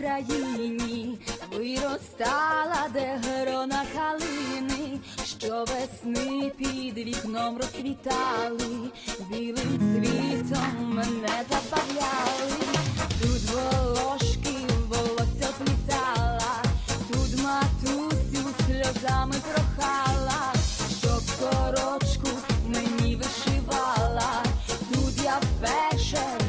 Україні. Виростала, де грона калини, що весни під вікном розквітали, білим цвітом мене забавляли, тут волошки волосся плітала, тут матусю сльозами прохала, щоб сорочку мені вишивала, тут я вперше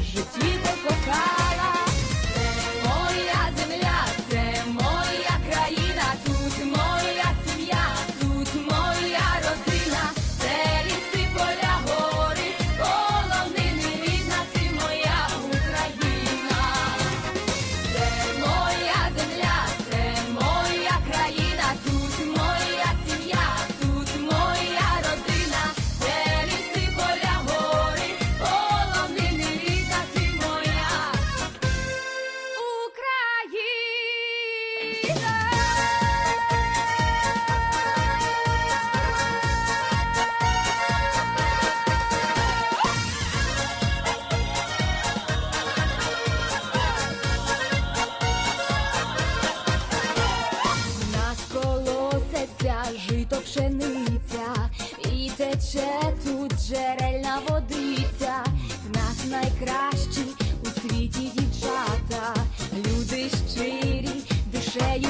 тече тут джерельна водиця. В нас найкращі у світі дівчата, люди щирі, душею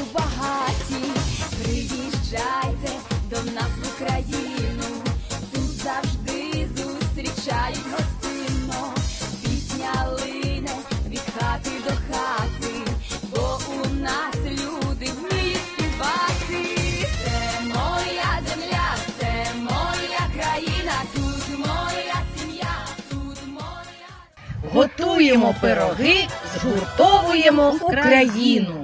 Готуємо пироги, згуртовуємо Україну.